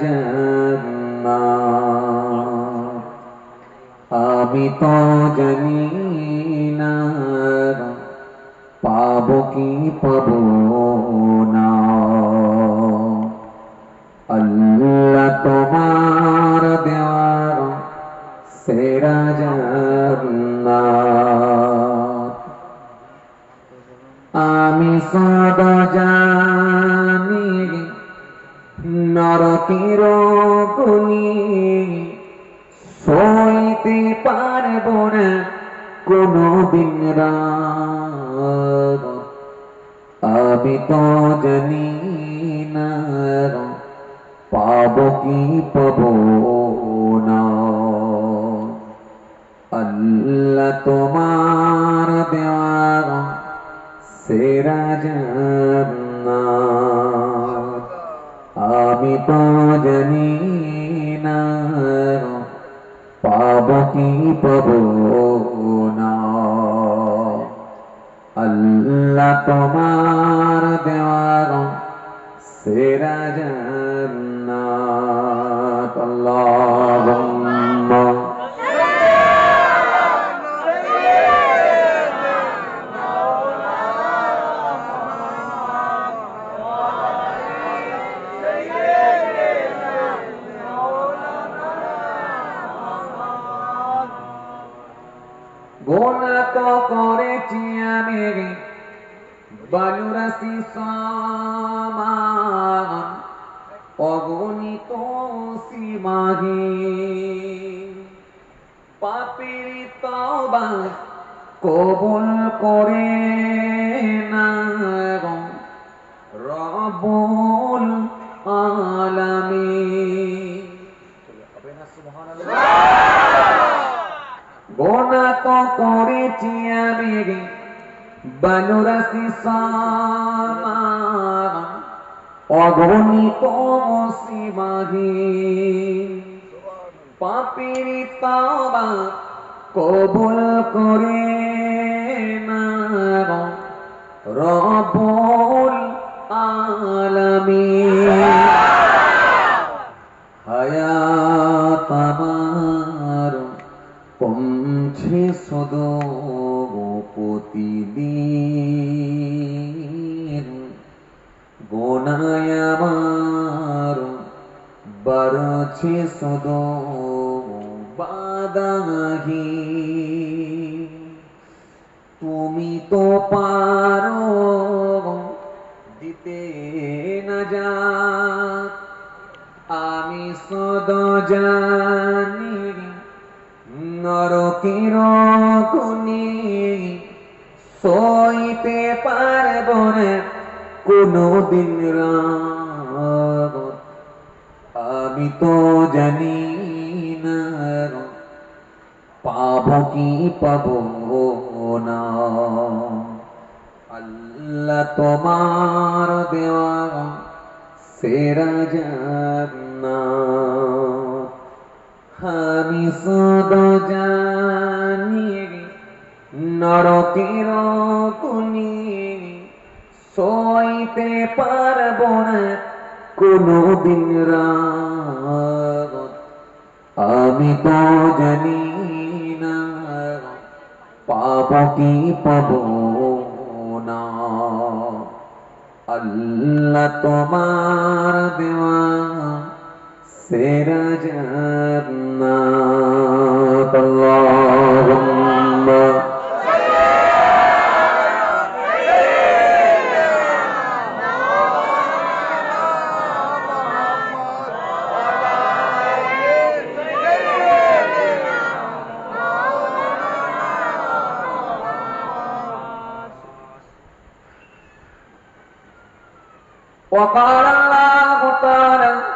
জান্নাত আমি তো জানি না পাবো কি পাবো না আল্লাহ তোমার দেওয়ার সেরা জান্নাত আমি সদ জানি নরকের গুনি সইতে পারব না কোনো দিন আমি তো জানি না পাবো কি পাবো না। তোমার দেওয়ার সেরা জান্নাত আমি তো জানি না পাব কি পাব না। আল্লাহ তোমার দেওয়ার সেরা জান্নাত গোনা তো করেছি আমি। বালুরাশি সমান, অগণিত সীমাহি। পাপের তবা কবুল করে না রবুল আলামিন। গোনা তো করেছি আমি বানুরাসি সামান অগণিত সীমাহি পাপির তাওবা কবুল করে না রবুল বাড়ছে সদ বাদাহি তুমি তো পারো দিতে না যা আমি সদ জানি নরকের গুনি সইতে পারব না কোনো দিন রাত আমি তো জানি না পাব কি পাব না। আল্লাহ তোমার দেওয়া সেরা জান্নাত। আমি সদ জানি নরকের কুনি সইতে পারব না কোনো দিন রাত আমি তো জানি না পাব কি পাব না। আল্লাহ তোমার দেওয়া সেরা জান্নাত। আল্লাহুম্মা وقال الله تعالى